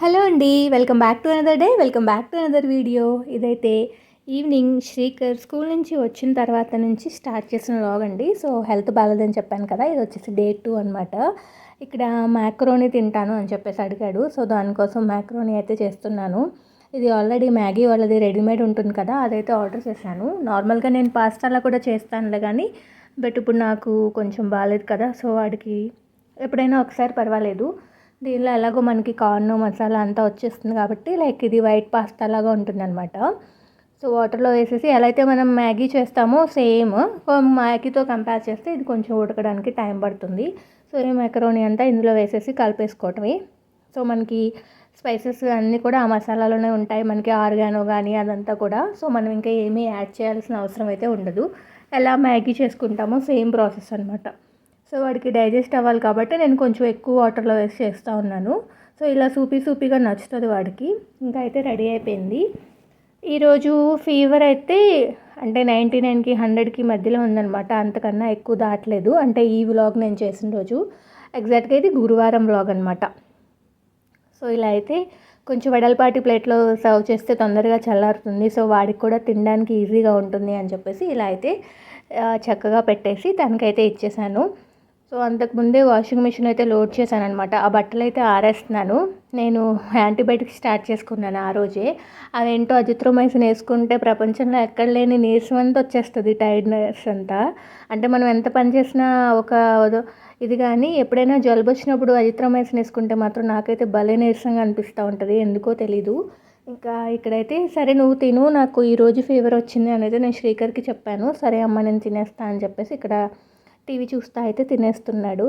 Hello అండి welcome back to another day welcome back to another video. ఇదైతే evening Srikar school నుంచి వచ్చిన తర్వాత నుంచి స్టార్ట్ చేసిన లాగ్ అండి. సో హెల్త్ బాగాలేదని చెప్పాను కదా ఇది వచ్చేసి డే టూ అనమాట ఇక్కడ మ్యాక్రోని తింటాను అని చెప్పేసి అడిగాడు. సో దానికోసం మ్యాక్రోని అయితే చేస్తున్నాను. ఇది ఆల్రెడీ మ్యాగీ వాళ్ళది రెడీమేడ్ ఉంటుంది కదా అదైతే ఆర్డర్ చేశాను. నార్మల్గా నేను పాస్తాలా కూడా చేస్తానులే కానీ బట్ ఇప్పుడు నాకు కొంచెం బాగాలేదు కదా సో వాడికి ఎప్పుడైనా ఒకసారి పర్వాలేదు. దీనిలో ఎలాగో మనకి కార్న్ మసాలా అంతా వచ్చేస్తుంది కాబట్టి లైక్ ఇది వైట్ పాస్తా లాగా ఉంటుంది అనమాట సో వాటర్లో వేసేసి ఎలా అయితే మనం మ్యాగీ చేస్తామో సేమ్ మ్యాగీతో కంపేర్ చేస్తే ఇది కొంచెం ఉడకడానికి టైం పడుతుంది. సో ఈ మెకరోని అంతా ఇందులో వేసేసి కలిపేసుకోవటమే. సో మనకి స్పైసెస్ అన్నీ కూడా ఆ మసాలాలోనే ఉంటాయి. మనకి ఆర్గానో కానీ అదంతా కూడా. సో మనం ఇంకా ఏమీ యాడ్ చేయాల్సిన అవసరం అయితే ఉండదు. ఎలా మ్యాగీ చేసుకుంటామో సేమ్ ప్రాసెస్ అనమాట సో వాడికి డైజెస్ట్ అవ్వాలి కాబట్టి నేను కొంచెం ఎక్కువ వాటర్లో వేసి చేస్తూ ఉన్నాను. సో ఇలా సూపీ సూపీగా నచ్చుతుంది వాడికి. ఇంకా అయితే రెడీ అయిపోయింది. ఈరోజు ఫీవర్ అయితే అంటే నైంటీ నైన్కి హండ్రెడ్కి మధ్యలో ఉందనమాట అంతకన్నా ఎక్కువ దాటలేదు. అంటే ఈ వ్లాగ్ నేను చేసిన రోజు. ఎగ్జాక్ట్గా ఇది గురువారం వ్లాగ్ అనమాట సో ఇలా అయితే కొంచెం వెడల్పాటి ప్లేట్లో సర్వ్ చేస్తే తొందరగా చల్లారుతుంది. సో వాడికి కూడా తినడానికి ఈజీగా ఉంటుంది అని చెప్పేసి ఇలా అయితే చక్కగా పెట్టేసి తనకైతే ఇచ్చేసాను. సో అంతకుముందే వాషింగ్ మిషన్ అయితే లోడ్ చేశాను అనమాట ఆ బట్టలు అయితే ఆరేస్తున్నాను. నేను యాంటీబయాటిక్ స్టార్ట్ చేసుకున్నాను ఆ రోజే. అవేంటో అజిత్రోమైసిన్ వేసుకుంటే ప్రపంచంలో ఎక్కడ లేని నీరసం అంతా వచ్చేస్తుంది టైర్డ్నెస్ అంతా. అంటే మనం ఎంత పని చేసినా ఒక ఇది కానీ ఎప్పుడైనా జలుబు వచ్చినప్పుడు అజిత్రోమైసిన్ వేసుకుంటే మాత్రం నాకైతే భలే నీరసంగా అనిపిస్తూ ఉంటుంది. ఎందుకో తెలీదు. ఇంకా ఇక్కడైతే సరే నువ్వు తిను నాకు ఈరోజు ఫీవర్ వచ్చింది అనేది నేను శ్రీకర్కి చెప్పాను. సరే అమ్మ నేను తినేస్తా అని చెప్పేసి ఇక్కడ టీవీ చూస్తా అయితే తినేస్తున్నాడు.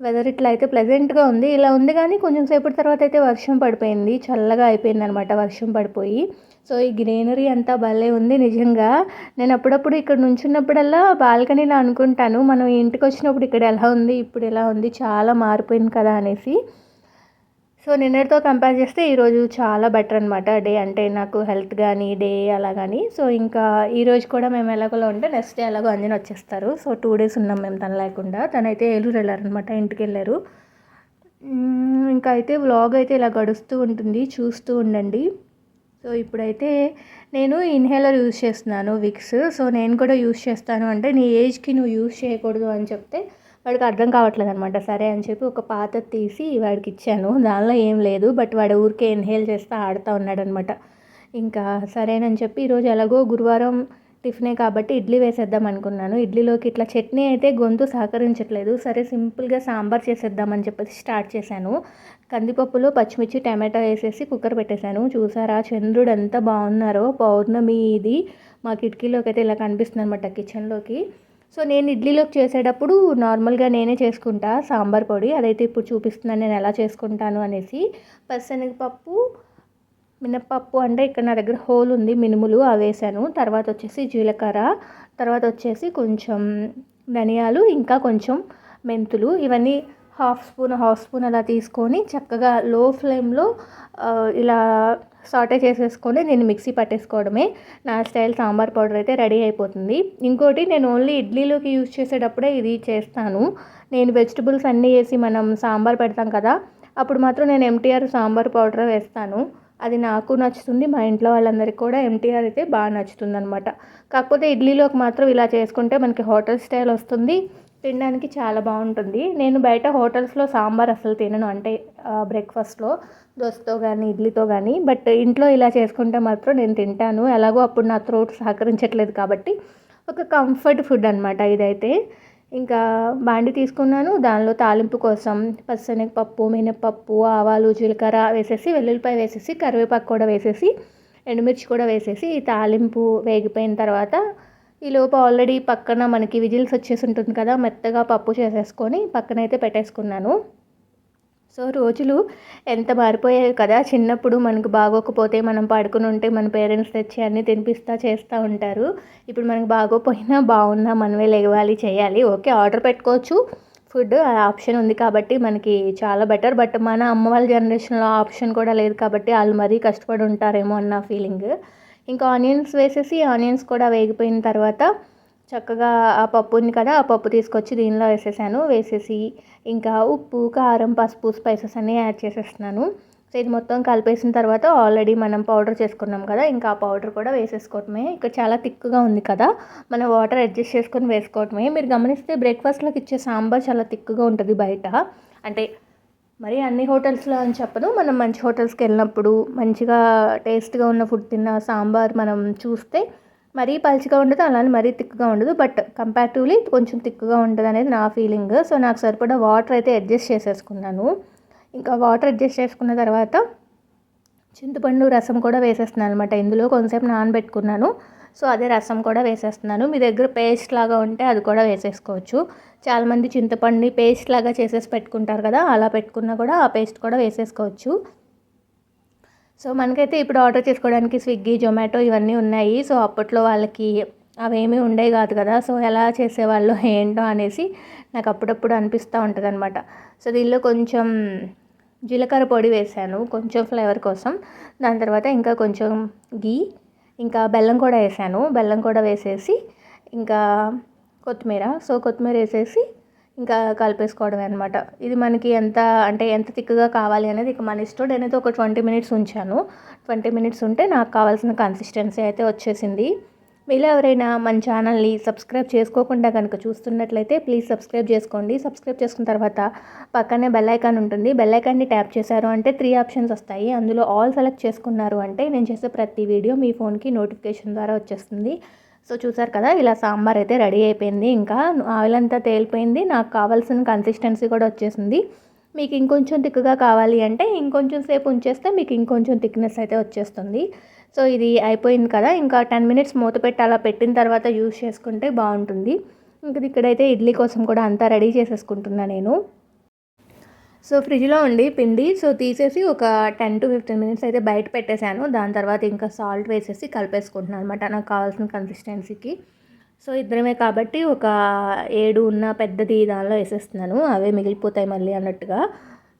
వెదర్ ఇట్లా అయితే ప్లెజెంట్గా ఉంది. ఇలా ఉంది కానీ కొంచెం సేపటి తర్వాత అయితే వర్షం పడిపోయింది. చల్లగా అయిపోయింది అనమాట వర్షం పడిపోయి. సో ఈ గ్రీనరీ అంతా భలే ఉంది నిజంగా. నేను అప్పుడప్పుడు ఇక్కడ నుంచున్నప్పుడల్లా బాల్కనీలో అనుకుంటాను. మనం ఇంటికి వచ్చినప్పుడు ఇక్కడ ఎలా ఉంది ఇప్పుడు ఎలా ఉంది చాలా మారిపోయింది కదా అనేసి. సో నిన్నటితో కంపేర్ చేస్తే ఈరోజు చాలా బెటర్ అనమాట డే అంటే నాకు హెల్త్ కానీ డే అలా కానీ సో ఇంకా ఈరోజు కూడా మేము ఎలాగోలా ఉంటే నెక్స్ట్ డే ఎలాగో అంజన వచ్చేస్తారు. సో టూ డేస్ ఉన్నాం మేము తన లేకుండా. తనైతే ఏలూరు వెళ్ళారనమాట ఇంటికి వెళ్ళారు. ఇంకా అయితే వ్లాగ్ అయితే ఇలా గడుస్తూ ఉంటుంది. చూస్తూ ఉండండి. సో ఇప్పుడైతే నేను ఇన్హేలర్ యూజ్ చేస్తున్నాను విక్స్ సో నేను కూడా యూజ్ చేస్తాను. అంటే నీ ఏజ్కి నువ్వు యూజ్ చేయకూడదు అని చెప్తే వాడికి అర్థం కావట్లేదు అనమాట సరే అని చెప్పి ఒక పాత తీసి వాడికి ఇచ్చాను. దానిలో ఏం లేదు. బట్ వాడు ఊరికే ఇన్హేల్ చేస్తూ ఆడుతూ ఉన్నాడనమాట. ఇంకా సరేనని చెప్పి ఈరోజు ఎలాగో గురువారం టిఫినే కాబట్టి ఇడ్లీ వేసేద్దాం అనుకున్నాను. ఇడ్లీలోకి ఇట్లా చట్నీ అయితే గొంతు సహకరించట్లేదు. సరే సింపుల్గా సాంబార్ చేసేద్దామని చెప్పేసి స్టార్ట్ చేశాను. కందిపప్పులో పచ్చిమిర్చి టమాటా వేసేసి కుక్కర్ పెట్టేశాను. చూసారా చంద్రుడు ఎంత బాగున్నారో. పౌర్ణమి ఇది మా కిటికీలోకి అయితే ఇలా కనిపిస్తుంది అనమాట కిచెన్లోకి. సో నేను ఇడ్లీలోకి చేసేటప్పుడు నార్మల్గా నేనే చేసుకుంటా సాంబార్ పొడి. అదైతే ఇప్పుడు చూపిస్తున్నాను నేను ఎలా చేసుకుంటాను అనేసి. పచ్చనగపప్పు మినప్పప్పు అంటే ఇక్కడ నా దగ్గర హోల్ ఉంది మినుములు అవి వేసాను. తర్వాత వచ్చేసి జీలకర్ర తర్వాత వచ్చేసి కొంచెం ధనియాలు ఇంకా కొంచెం మెంతులు. ఇవన్నీ హాఫ్ స్పూన్ హాఫ్ స్పూన్ అలా తీసుకొని చక్కగా లో ఫ్లేమ్లో ఇలా సాటే చేసేసుకొని నేను మిక్సీ పట్టేసుకోవడమే. నా స్టైల్ సాంబార్ పౌడర్ అయితే రెడీ అయిపోతుంది. ఇంకోటి నేను ఓన్లీ ఇడ్లీలోకి యూజ్ చేసేటప్పుడే ఇది చేస్తాను. నేను వెజిటబుల్స్ అన్నీ వేసి మనం సాంబార్ పెడతాం కదా అప్పుడు మాత్రం నేను ఎంటీఆర్ సాంబార్ పౌడర్ వేస్తాను. అది నాకు నచ్చుతుంది మా ఇంట్లో వాళ్ళందరికీ కూడా ఎంటీఆర్ అయితే బాగా నచ్చుతుంది అనమాట కాకపోతే ఇడ్లీలోకి మాత్రం ఇలా చేసుకుంటే మనకి హోటల్ స్టైల్ వస్తుంది. తినడానికి చాలా బాగుంటుంది. నేను బయట హోటల్స్లో సాంబార్ అసలు తినను. అంటే బ్రేక్ఫాస్ట్లో దోశతో కానీ ఇడ్లీతో కానీ బట్ ఇంట్లో ఇలా చేసుకుంటే మాత్రం నేను తింటాను. ఎలాగో అప్పుడు నా త్రోట్ సహకరించట్లేదు కాబట్టి ఒక కంఫర్ట్ ఫుడ్ అనమాట ఇదైతే. ఇంకా బాండి తీసుకున్నాను. దానిలో తాలింపు కోసం పచ్చనగపప్పు మినపప్పు ఆవాలు జీలకర్ర వేసేసి వెల్లుల్లిపాయ వేసేసి కరివేపాకు కూడా వేసేసి ఎండుమిర్చి కూడా వేసేసి ఈ తాలింపు వేగిపోయిన తర్వాత ఈ లోపు ఆల్రెడీ పక్కన మనకి విజిల్స్ వచ్చేసి ఉంటుంది కదా మెత్తగా పప్పు చేసేసుకొని పక్కన అయితే పెట్టేసుకున్నాను. సో రోజులు ఎంత మారిపోయాయి కదా చిన్నప్పుడు మనకు బాగోకపోతే మనం పడుకుని ఉంటే మన పేరెంట్స్ తెచ్చి అన్నీ తినిపిస్తా చేస్తూ ఉంటారు. ఇప్పుడు మనకు బాగోపోయినా బాగున్నా మనమే లేవాలి చేయాలి. ఓకే ఆర్డర్ పెట్టుకోవచ్చు. ఫుడ్ ఆప్షన్ ఉంది కాబట్టి మనకి చాలా బెటర్. బట్ మన అమ్మ వాళ్ళ జనరేషన్లో ఆప్షన్ కూడా లేదు కాబట్టి వాళ్ళు మరీ కష్టపడి ఉంటారేమో అన్న ఫీలింగ్. ఇంకా ఆనియన్స్ వేసేసి ఆనియన్స్ కూడా వేగిపోయిన తర్వాత చక్కగా ఆ పప్పు ఉంది కదా ఆ పప్పు తీసుకొచ్చి దీనిలో వేసేసాను. వేసేసి ఇంకా ఉప్పు కారం పసుపు స్పైసెస్ అన్నీ యాడ్ చేసేస్తున్నాను. సో ఇది మొత్తం కలిపేసిన తర్వాత ఆల్రెడీ మనం పౌడర్ చేసుకున్నాం కదా ఇంకా ఆ పౌడర్ కూడా వేసేసుకోవటమే. ఇక్కడ చాలా థిక్గా ఉంది కదా మనం వాటర్ అడ్జస్ట్ చేసుకొని వేసుకోవటమే. మీరు గమనిస్తే బ్రేక్ఫాస్ట్లోకి ఇచ్చే సాంబార్ చాలా థిక్గా ఉంటుంది బయట. అంటే మరి అన్ని హోటల్స్లో అని చెప్పదు. మనం మంచి హోటల్స్కి వెళ్ళినప్పుడు మంచిగా టేస్ట్గా ఉన్న ఫుడ్ తిన్న సాంబార్ మనం చూస్తే మరీ పలుచగా ఉండదు అలానే మరీ థిక్గా ఉండదు. బట్ కంపారిటివ్లీ కొంచెం థిక్గా ఉంటుంది అనేది నా ఫీలింగ్. సో నాకు సరిపడా వాటర్ అయితే అడ్జస్ట్ చేసేసుకున్నాను. ఇంకా వాటర్ అడ్జస్ట్ చేసుకున్న తర్వాత చింతపండు రసం కూడా వేసేస్తున్నాను అనమాట ఇందులో కొంతసేపు నానబెట్టుకున్నాను. సో అదే రసం కూడా వేసేస్తున్నాను. మీ దగ్గర పేస్ట్ లాగా ఉంటే అది కూడా వేసేసుకోవచ్చు. చాలామంది చింతపండుని పేస్ట్ లాగా చేసేసి పెట్టుకుంటారు కదా అలా పెట్టుకున్నా కూడా ఆ పేస్ట్ కూడా వేసేసుకోవచ్చు. సో మనకైతే ఇప్పుడు ఆర్డర్ చేసుకోవడానికి స్విగ్గీ జొమాటో ఇవన్నీ ఉన్నాయి. సో అప్పట్లో వాళ్ళకి అవేమీ ఉండేవి కాదు కదా సో ఎలా చేసేవాళ్ళు ఏంటో అనేసి నాకు అప్పుడప్పుడు అనిపిస్తూ ఉంటుంది అనమాట సో దీనిలో కొంచెం జీలకర్ర పొడి వేసాను కొంచెం ఫ్లేవర్ కోసం. దాని తర్వాత ఇంకా కొంచెం గీ ఇంకా బెల్లం కూడా వేసాను. బెల్లం కూడా వేసేసి ఇంకా కొత్తిమీర. సో కొత్తిమీర వేసేసి ఇంకా కలిపేసుకోవడమే అనమాట ఇది మనకి ఎంత అంటే ఎంత థిక్గా కావాలి అనేది ఇక మన ఇష్టం. నేనైతే ఒక ట్వంటీ మినిట్స్ ఉంచాను. ట్వంటీ మినిట్స్ ఉంటే నాకు కావాల్సిన కన్సిస్టెన్సీ అయితే వచ్చేసింది. మీలో ఎవరైనా మన ఛానల్ని సబ్స్క్రైబ్ చేసుకోకుండా కనుక చూస్తున్నట్లయితే ప్లీజ్ సబ్స్క్రైబ్ చేసుకోండి. సబ్స్క్రైబ్ చేసుకున్న తర్వాత పక్కనే బెల్ ఐకాన్ ఉంటుంది. బెల్ ఐకాన్ని ట్యాప్ చేశారు అంటే త్రీ ఆప్షన్స్ వస్తాయి. అందులో ఆల్ సెలెక్ట్ చేసుకున్నారు అంటే నేను చేసే ప్రతి వీడియో మీ ఫోన్కి నోటిఫికేషన్ ద్వారా వచ్చేస్తుంది. సో చూసారు కదా ఇలా సాంబార్ అయితే రెడీ అయిపోయింది. ఇంకా ఆయిల్ అంతా తేలిపోయింది. నాకు కావాల్సిన కన్సిస్టెన్సీ కూడా వచ్చేసింది. మీకు ఇంకొంచెం థిక్గా కావాలి అంటే ఇంకొంచెం సేపు ఉంచేస్తే మీకు ఇంకొంచెం థిక్నెస్ అయితే వచ్చేస్తుంది. సో ఇది అయిపోయింది కదా. ఇంకా టెన్ మినిట్స్ మూత పెట్టి అలా పెట్టిన తర్వాత యూస్ చేసుకుంటే బాగుంటుంది. ఇంకా ఇక్కడైతే ఇడ్లీ కోసం కూడా అంతా రెడీ చేసేసుకుంటున్నా నేను. సో ఫ్రిడ్జ్లో ఉండి పిండి సో తీసేసి ఒక టెన్ టు ఫిఫ్టీన్ మినిట్స్ అయితే బయట పెట్టేశాను. దాని తర్వాత ఇంకా సాల్ట్ వేసేసి కలిపేసుకుంటున్నాను అనమాట నాకు కావాల్సిన కన్సిస్టెన్సీకి సో ఇద్దరమే కాబట్టి ఒక ఏడు ఉన్న పెద్దది దానిలో వేసేస్తున్నాను. అవే మిగిలిపోతాయి మళ్ళీ అన్నట్టుగా.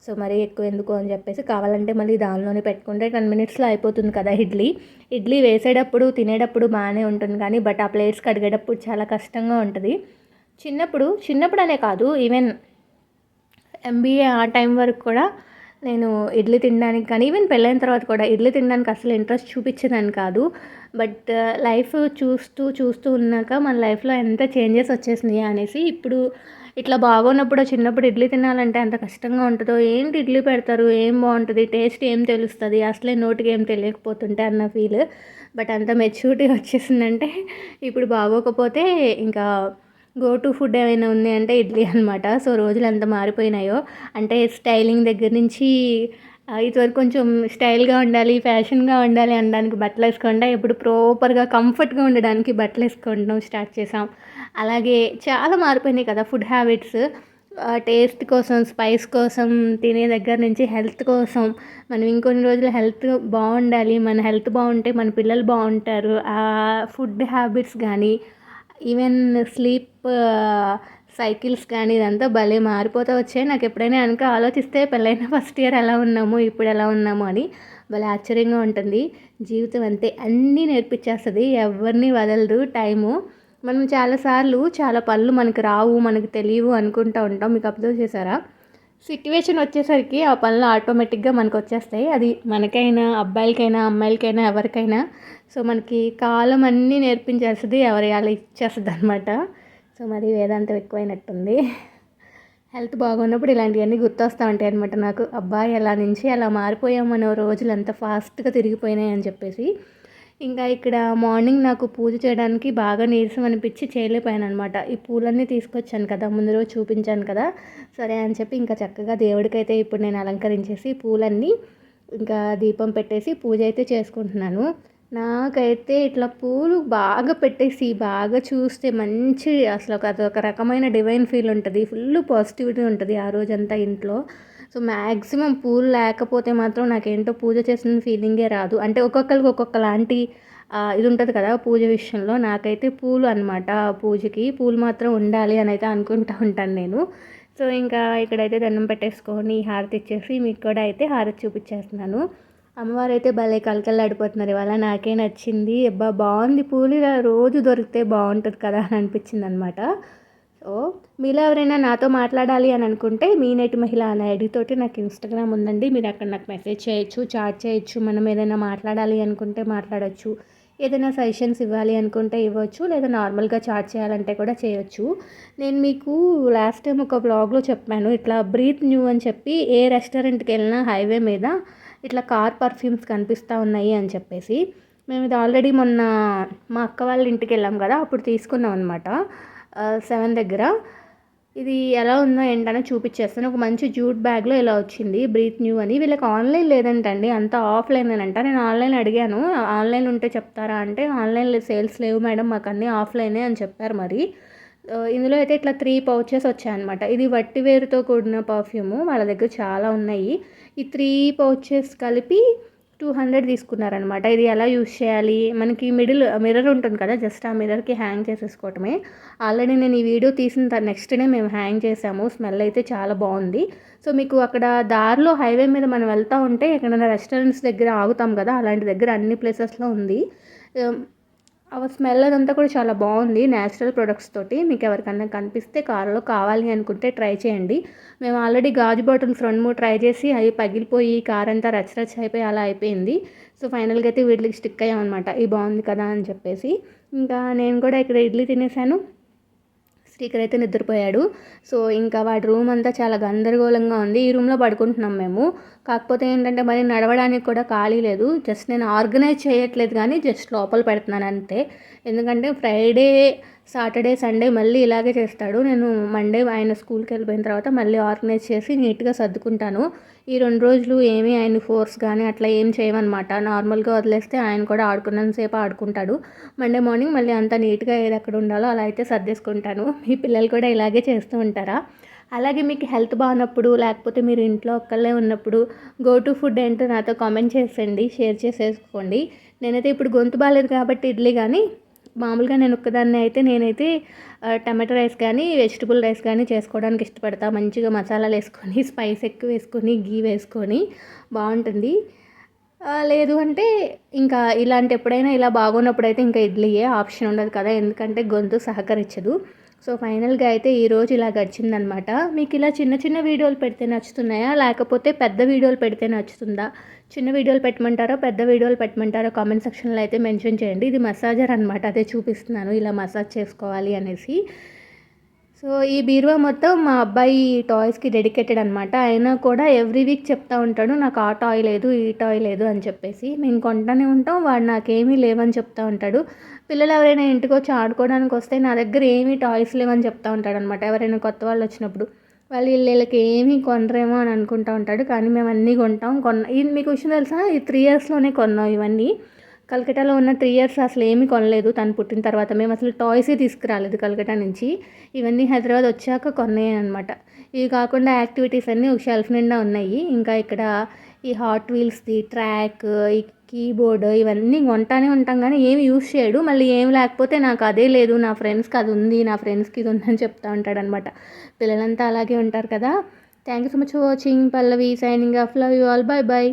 సో మరీ ఎక్కువ ఎందుకు అని చెప్పేసి కావాలంటే మళ్ళీ దానిలోనే పెట్టుకుంటే టెన్ మినిట్స్లో అయిపోతుంది కదా ఇడ్లీ. ఇడ్లీ వేసేటప్పుడు తినేటప్పుడు బాగానే ఉంటుంది కానీ బట్ ఆ ప్లేట్స్ కడిగేటప్పుడు చాలా కష్టంగా ఉంటుంది. చిన్నప్పుడు చిన్నప్పుడు అనే కాదు ఈవెన్ ఎంబీఏ ఆ టైం వరకు కూడా నేను ఇడ్లీ తినడానికి కానీ ఈవెన్ పెళ్ళైన తర్వాత కూడా ఇడ్లీ తినడానికి అసలు ఇంట్రెస్ట్ చూపించేదాన్ని కాదు. బట్ లైఫ్ చూస్తూ చూస్తూ ఉన్నాక మన లైఫ్లో ఎంత చేంజెస్ వచ్చేసినాయి అనేసి ఇప్పుడు ఇట్లా బాగున్నప్పుడు చిన్నప్పుడు ఇడ్లీ తినాలంటే అంత కష్టంగా ఉంటుందో? ఏంటి ఇడ్లీ పెడతారు? ఏం బాగుంటుంది? టేస్ట్ ఏం తెలుస్తుంది? అసలే నోటికి ఏం తెలియకపోతుంటే అన్న ఫీల్. బట్ అంత మెచ్యూరిటీ వచ్చేసిందంటే ఇప్పుడు బాగోకపోతే ఇంకా గో టు ఫుడ్ ఏమైనా ఉంది అంటే ఇడ్లీ అనమాట సో రోజులు ఎంత మారిపోయినాయో? అంటే స్టైలింగ్ దగ్గర నుంచి ఇదివరకు కొంచెం స్టైల్గా ఉండాలి ఫ్యాషన్గా ఉండాలి అనడానికి బట్టలు వేసుకుంటా ఇప్పుడు ప్రాపర్గా కంఫర్ట్గా ఉండడానికి బట్టలు వేసుకోవడం స్టార్ట్ చేసాం అలాగే చాలా మారిపోయినాయి కదా ఫుడ్ హ్యాబిట్స్. టేస్ట్ కోసం స్పైస్ కోసం తినే దగ్గర నుంచి హెల్త్ కోసం. మనం ఇంకొన్ని రోజులు హెల్త్ బాగుండాలి మన హెల్త్ బాగుంటే మన పిల్లలు బాగుంటారు. ఫుడ్ హ్యాబిట్స్ కానీ ఈవెన్ స్లీప్ సైకిల్స్ కానీ ఇదంతా భలే మారిపోతూ వచ్చాయి. నాకు ఎప్పుడైనా కనుక ఆలోచిస్తే పెళ్ళైన ఫస్ట్ ఇయర్ ఎలా ఉన్నాము ఇప్పుడు ఎలా ఉన్నాము అని భలే ఆశ్చర్యంగా ఉంటుంది. జీవితం అంతే అన్నీ నేర్పించేస్తుంది. ఎవరిని వదలదు టైము. మనం చాలాసార్లు చాలా పనులు మనకు రావు మనకు తెలియవు అనుకుంటూ ఉంటాం. మీకు అబ్జర్వ్ చేశారా? సిట్యువేషన్ వచ్చేసరికి ఆ పనులు ఆటోమేటిక్గా మనకు వచ్చేస్తాయి. అది మనకైనా అబ్బాయిలకైనా అమ్మాయిలకైనా ఎవరికైనా. సో మనకి కాలం అన్నీ నేర్పించేస్తుంది ఎవరి అలా ఇచ్చేస్తుంది అనమాట సో మరి వేదాంతం ఎక్కువైనట్టుంది. హెల్త్ బాగున్నప్పుడు ఇలాంటివన్నీ గుర్తొస్తూ ఉంటాయి అనమాట నాకు. అబ్బాయి ఎలా నుంచి అలా మారిపోయామని రోజులు అంత ఫాస్ట్గా తిరిగిపోయినాయి అని చెప్పేసి. ఇంకా ఇక్కడ మార్నింగ్ నాకు పూజ చేయడానికి బాగా నీరసం అనిపించి చేయలేకపోయాను అనమాట ఈ పూలన్నీ తీసుకొచ్చాను కదా ముందు రోజు చూపించాను కదా. సరే అని చెప్పి ఇంకా చక్కగా దేవుడికైతే ఇప్పుడు నేను అలంకరించేసి పూలన్నీ ఇంకా దీపం పెట్టేసి పూజ అయితే చేసుకుంటున్నాను. నాకైతే ఇట్లా పూలు బాగా పెట్టేసి బాగా చూస్తే మంచి అసలు ఒక అదొక రకమైన డివైన్ ఫీల్ ఉంటుంది. ఫుల్ పాజిటివిటీ ఉంటుంది ఆ రోజంతా ఇంట్లో. సో మ్యాక్సిమం పూలు లేకపోతే మాత్రం నాకేంటో పూజ చేసిన ఫీలింగే రాదు. అంటే ఒక్కొక్కరికి ఒక్కొక్కలాంటి ఇది ఉంటుంది కదా పూజ విషయంలో. నాకైతే పూలు అనమాట పూజకి. పూలు మాత్రం ఉండాలి అని అయితే అనుకుంటూ ఉంటాను నేను. సో ఇంకా ఇక్కడైతే దండం పెట్టేసుకొని హారతి ఇచ్చేసి మీకు కూడా అయితే హారతి చూపించేస్తున్నాను. అమ్మవారు అయితే భలే కలకల్లాడిపోతున్నారు ఇవాళ నాకే నచ్చింది. అబ్బా బాగుంది పూలు. ఇలా రోజు దొరికితే బాగుంటుంది కదా అని అనిపించింది అనమాట సో మీలో ఎవరైనా నాతో మాట్లాడాలి అని అనుకుంటే మీ నెట్ మహిళ అనే ఐడితోటి నాకు ఇన్స్టాగ్రామ్ ఉందండి. మీరు అక్కడ నాకు మెసేజ్ చేయొచ్చు చాట్ చేయొచ్చు మనం ఏదైనా మాట్లాడాలి అనుకుంటే మాట్లాడచ్చు. ఏదైనా సజెషన్స్ ఇవ్వాలి అనుకుంటే ఇవ్వచ్చు. లేదా నార్మల్గా చాట్ చేయాలంటే కూడా చేయొచ్చు. నేను మీకు లాస్ట్ టైం ఒక బ్లాగ్లో చెప్పాను. ఇట్లా బ్రీత్ న్యూ అని చెప్పి ఏ రెస్టారెంట్కి వెళ్ళినా హైవే మీద ఇట్లా కార్ పర్ఫ్యూమ్స్ కనిపిస్తూ ఉన్నాయి అని చెప్పేసి మేము ఇది ఆల్రెడీ మొన్న మా అక్క వాళ్ళ ఇంటికి వెళ్ళాం కదా అప్పుడు తీసుకున్నాం అనమాట సెవెన్ దగ్గర. ఇది ఎలా ఉందో ఏంటనో చూపించేస్తాను. ఒక మంచి జూట్ బ్యాగ్లో ఇలా వచ్చింది బ్రీత్ న్యూ అని. వీళ్ళకి ఆన్లైన్ లేదంటండి అంతా ఆఫ్లైన్ అంట నేను ఆన్లైన్ అడిగాను ఆన్లైన్ ఉంటే చెప్తారా? అంటే ఆన్లైన్లో సేల్స్ లేవు మేడం మాకు అన్నీ ఆఫ్లైనే అని చెప్పారు మరి. ఇందులో అయితే ఇట్లా త్రీ పౌచెస్ వచ్చాయన్నమాట. ఇది వట్టి వేరుతో కూడిన పర్ఫ్యూము వాళ్ళ దగ్గర చాలా ఉన్నాయి. ఈ త్రీ పౌచెస్ కలిపి టూ హండ్రెడ్ తీసుకున్నారనమాట ఇది ఎలా యూస్ చేయాలి? మనకి మిడిల్ మిర్రర్ ఉంటుంది కదా జస్ట్ ఆ మిర్రర్కి హ్యాంగ్ చేసేసుకోవటమే. ఆల్రెడీ నేను ఈ వీడియో తీసిన నెక్స్ట్ డే మేము హ్యాంగ్ చేసాము. స్మెల్ అయితే చాలా బాగుంది. సో మీకు అక్కడ దారిలో హైవే మీద మనం వెళ్తూ ఉంటే ఎక్కడైనా రెస్టారెంట్స్ దగ్గర ఆగుతాం కదా అలాంటి దగ్గర అన్ని ప్లేసెస్లో ఉంది. ఆ స్మెల్ అదంతా కూడా చాలా బాగుంది న్యాచురల్ ప్రొడక్ట్స్ తోటి. మీకు ఎవరికన్నా కనిపిస్తే కారులో కావాలి అనుకుంటే ట్రై చేయండి. మేము ఆల్రెడీ గాజు బాటిల్స్ రెండు మూడు ట్రై చేసి అవి పగిలిపోయి కార్ అంతా రచ్చరచ్చ అయిపోయి అలా అయిపోయింది. సో ఫైనల్గా అయితే వీటికి స్టిక్ అయ్యామన్నమాట. ఇది బాగుంది కదా అని చెప్పేసి. ఇంకా నేను కూడా ఇక్కడ ఇడ్లీ తినేసాను. స్టీకర్ అయితే నిద్రపోయాడు. సో ఇంకా వాడి రూమ్ అంతా చాలా గందరగోళంగా ఉంది. ఈ రూమ్లో పడుకుంటున్నాం మేము. కాకపోతే ఏంటంటే మరి నడవడానికి కూడా ఖాళీ లేదు. జస్ట్ నేను ఆర్గనైజ్ చేయట్లేదు కానీ జస్ట్ లోపల పెడుతున్నాను అంతే. ఎందుకంటే ఫ్రైడే సాటర్డే సండే మళ్ళీ ఇలాగే చేస్తాడు. నేను మండే ఆయన స్కూల్కి వెళ్ళిపోయిన తర్వాత మళ్ళీ ఆర్గనైజ్ చేసి నీట్గా సర్దుకుంటాను. ఈ రెండు రోజులు ఏమీ ఆయన ఫోర్స్ కానీ అట్లా ఏం చేయమన్నమాట. నార్మల్గా వదిలేస్తే ఆయన కూడా ఆడుకున్నంతసేపు ఆడుకుంటాడు. మండే మార్నింగ్ మళ్ళీ అంత నీట్గా ఏది ఎక్కడ ఉండాలో అలా అయితే సర్దేసుకుంటాను. మీ పిల్లలు కూడా ఇలాగే చేస్తూ ఉంటారా? అలాగే మీకు హెల్త్ బాగున్నప్పుడు లేకపోతే మీరు ఇంట్లో ఒక్కళ్ళే ఉన్నప్పుడు గో టు ఫుడ్ ఏంటో నాతో కామెంట్ చేసేయండి. షేర్ చేసేసుకోండి. నేనైతే ఇప్పుడు గొంతు బాగాలేదు కాబట్టి ఇడ్లీ కానీ మామూలుగా నేను ఒక్కదాన్ని అయితే నేనైతే టమాటో రైస్ కానీ వెజిటబుల్ రైస్ కానీ చేసుకోవడానికి ఇష్టపడతా. మంచిగా మసాలాలు వేసుకొని స్పైస్ ఎక్కువ వేసుకొని గీ వేసుకొని బాగుంటుంది. లేదు అంటే ఇంకా ఇలాంటి ఎప్పుడైనా ఇలా బాగున్నప్పుడు అయితే ఇంకా ఇడ్లీయే ఆప్షన్ ఉండదు కదా. ఎందుకంటే గొంతు సహకరించదు. సో ఫైనల్గా అయితే ఈరోజు ఇలా గడిచిందనమాట. మీకు ఇలా చిన్న చిన్న వీడియోలు పెడితే నచ్చుతున్నాయా? లేకపోతే పెద్ద వీడియోలు పెడితే నచ్చుతుందా? చిన్న వీడియోలు పెట్టమంటారో పెద్ద వీడియోలు పెట్టమంటారో కామెంట్ సెక్షన్లో అయితే మెన్షన్ చేయండి. ఇది మసాజర్ అనమాట. అదే చూపిస్తున్నాను. ఇలా మసాజ్ చేసుకోవాలి అనేసి. సో ఈ బీరువా మొత్తం మా అబ్బాయి టాయ్స్కి డెడికేటెడ్ అనమాట అయినా కూడా ఎవ్రీ వీక్ చెప్తా ఉంటాడు నాకు ఆ టాయ్ లేదు ఈ టాయ్ లేదు అని చెప్పేసి. మేము కొంటానే ఉంటాం వాడు నాకేమీ లేవని చెప్తా ఉంటాడు. పిల్లలు ఎవరైనా ఇంటికి వచ్చి ఆడుకోవడానికి వస్తే నా దగ్గర ఏమీ టాయ్స్ లేవని చెప్తా ఉంటాడు అనమాట ఎవరైనా కొత్త వాళ్ళు వచ్చినప్పుడు. వాళ్ళు వీళ్ళకి ఏమీ కొనరేమో అని అనుకుంటూ ఉంటాడు కానీ మేము అన్నీ కొంటాం. కొన్న ఇది మీకు విషయం తెలుసా? ఈ త్రీ ఇయర్స్లోనే కొన్నాం ఇవన్నీ. కలకటాలో ఉన్న త్రీ ఇయర్స్ అసలు ఏమీ కొనలేదు. తను పుట్టిన తర్వాత మేము అసలు టాయ్సే తీసుకురాలేదు కలకటా నుంచి. ఇవన్నీ హైదరాబాద్ వచ్చాక కొన్నాయి అనమాట ఇవి కాకుండా యాక్టివిటీస్ అన్నీ ఒక షెల్ఫ్ నిండా ఉన్నాయి. ఇంకా ఇక్కడ ఈ హాట్ వీల్స్ది ట్రాక్ ఈ కీబోర్డ్ ఇవన్నీ కొంటానే ఉంటాం కానీ ఏమి యూస్ చేయడు. మళ్ళీ ఏం లేకపోతే నాకు అదే లేదు. నా ఫ్రెండ్స్కి అది ఉంది నా ఫ్రెండ్స్కి ఇది ఉందని చెప్తా ఉంటాడనమాట పిల్లలంతా అలాగే ఉంటారు కదా. Thank you so much for watching Pallavi signing off love you all bye bye